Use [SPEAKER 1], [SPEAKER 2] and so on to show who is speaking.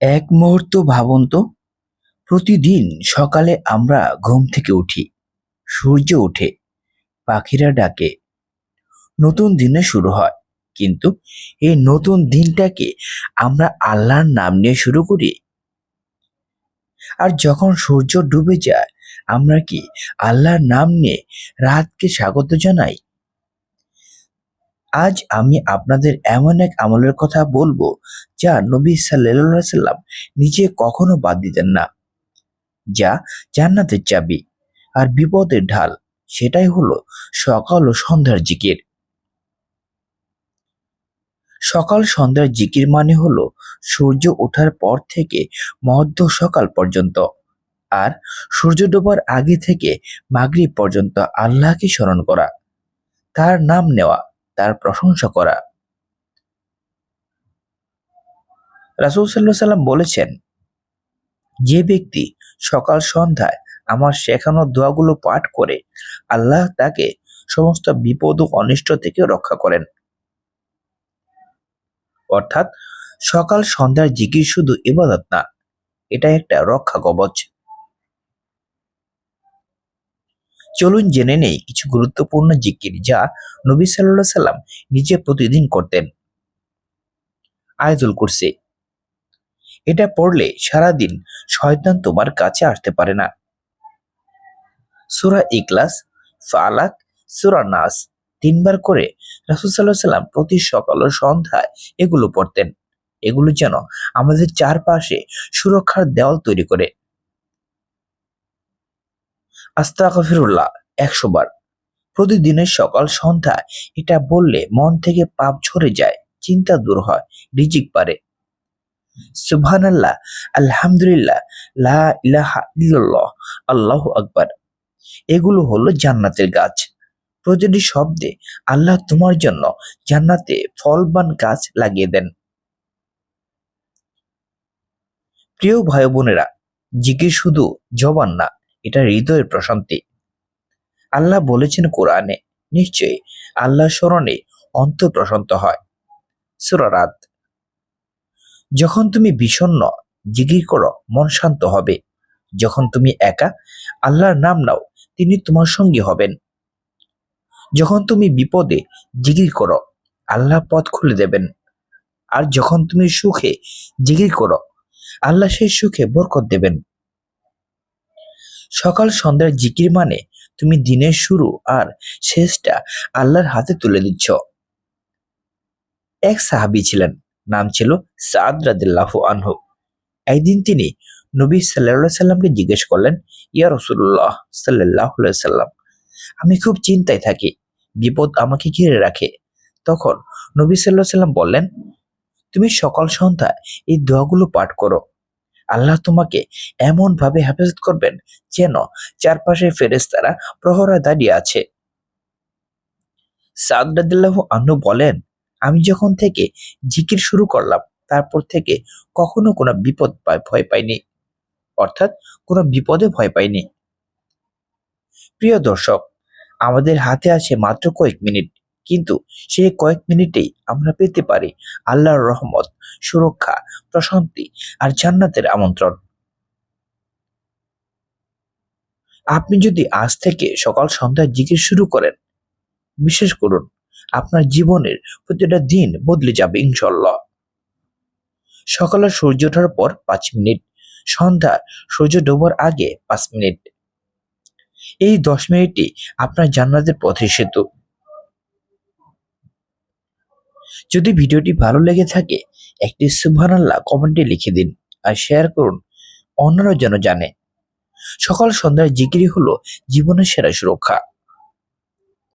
[SPEAKER 1] এক মুহূর্ত ভাবুন তো। প্রতিদিন সকালে আমরা ঘুম থেকে উঠি, সূর্য ওঠে, পাখিরা ডাকে। নতুন দিনে শুরু হয়, কিন্তু এই নতুন দিনটাকে আমরা আল্লাহর নাম নিয়ে শুরু করি। আর যখন সূর্য ডুবে যায়, আমরা কি আল্লাহর নাম নিয়ে রাতকে স্বাগত জানাই? আজ আমি আপনাদের এমন এক আমলের কথা বলব, যা নবী সাল্লাম নিজে কখনো বাদ দিতেন না। যা জান্নাতের চাবি আর বিপদের ঢাল, সেটাই হলো সকাল ও সন্ধ্যার জিকির। সকাল সন্ধ্যার জিকির মানে হলো সূর্য ওঠার পর থেকে মধ্য সকাল পর্যন্ত আর সূর্য ডোবার আগে থেকে মাগরিব পর্যন্ত আল্লাহকে স্মরণ করা, তার নাম নেওয়া। তার প্রশংসা করা। রাসূল সাল্লাল্লাহু সাল্লাম বলেছেন, যে ব্যক্তি সকাল সন্ধ্যায় আমার শেখানো দোয়াগুলো পাঠ করে, আল্লাহ তাকে সমস্ত বিপদ ও অনিষ্ট থেকে রক্ষা করেন। অর্থাৎ সকাল সন্ধ্যার জিকির শুধু ইবাদত না এটা একটা রক্ষা কবচ। চলুন জেনে নেই কিছু গুরুত্বপূর্ণ জিকির যা নবী সাল্লাল্লাহু সাল্লাম নিজে প্রতিদিন করতেন। আয়াতুল কুরসি। এটা পড়লে সারাদিন শয়তান তোমার কাছে আসতে পারে না। সুরা ইকলাস ফালাক, সুরা নাস তিনবার করে রাসুল সাল্লাহ সাল্লাম প্রতি সকাল ও সন্ধ্যায় এগুলো পড়তেন। এগুলো যেন আমাদের চারপাশে সুরক্ষার দেওয়াল তৈরি করে। আস্তাগফিরুল্লাহ, একশো বার। প্রতিদিনের সকাল সন্ধ্যা এটা বললে মন থেকে পাপ ঝরে যায়, চিন্তা দূর হয়, রিজিক পারে সুবহানাল্লাহ, আলহামদুলিল্লাহ, লা ইলাহা ইল্লাল্লাহ, আল্লাহু আকবার। এগুলো হলো জান্নাতের গাছ। প্রতিটি শব্দে আল্লাহ তোমার জন্য জান্নাতে ফলবান গাছ লাগিয়ে দেন। প্রিয় ভাই বোনেরা, জিকির শুধু জবান না এটা হৃদয়ের প্রশান্তি। আল্লাহ বলেছেন কোরআনে, নিশ্চয়ই আল্লাহ স্মরণে অন্তর প্রশান্ত হয়। সুরারাত যখন তুমি বিষণ্ণ, জিকির করো, মন শান্ত হবে। যখন তুমি একা, আল্লাহর নাম নাও, তিনি তোমার সঙ্গী হবেন। যখন তুমি বিপদে জিগির করো আল্লাহ পথ খুলে দেবেন। আর যখন তুমি সুখে জিগির করো, আল্লাহ সেই সুখে বরকত দেবেন। সকাল সন্ধ্যার জিকির মানে তুমি দিনের শুরু আর শেষটা আল্লাহর হাতে তুলে দিচ্ছ। এক সাহাবি ছিলেন, নাম ছিল সাদ রাদিল্লাহ আনহু। একদিন তিনি নবী সাল্লাহ সাল্লামকে জিজ্ঞেস করলেন, ইয়া রসুল্লাহ সাল্লাহ সাল্লাম, আমি খুব চিন্তায় থাকি, বিপদ আমাকে ঘিরে রাখে। তখন নবী সাল্লাহ সাল্লাম বললেন, তুমি সকাল সন্ধ্যায় এই দোয়াগুলো পাঠ করো আল্লাহ তোমাকে এমন ভাবে হেফাজত করবেন যেন চারপাশে ফেরেস্তারা প্রহরা দাঁড়িয়ে আছে। সাদরাদিল্লাহ আনু বলেন, আমি যখন থেকে জিকির শুরু করলাম, তারপর থেকে কখনো কোনো বিপদ ভয় পাইনি। অর্থাৎ কোনো বিপদে ভয় পাইনি। প্রিয় দর্শক, আমাদের হাতে আছে মাত্র কয়েক মিনিট। কিন্তু সেই কয়েক মিনিটেই আমরা পেতে পারি আল্লাহর রহমত, সুরক্ষা, প্রশান্তি আর জান্নাতের আমন্ত্রণ। আপনি যদি আজ থেকে সকাল সন্ধ্যায় জিকির শুরু করেন, বিশেষ করুন আপনার জীবনের প্রতিটা দিন বদলে যাবে ইনশাল্লাহ সকালে সূর্য ওঠার পর পাঁচ মিনিট সন্ধ্যা সূর্য ডোবার আগে পাঁচ মিনিট। এই দশ মিনিটই আপনার জান্নাতের পথে সেতু। যদি ভিডিওটি ভালো লেগে থাকে, একটি সুবহানাল্লাহ কমেন্টে লিখে দিন আর শেয়ার করুন অন্যরা যেন জানে। সকাল সন্ধ্যার জিকিরি হলো জীবনের সেরা সুরক্ষা।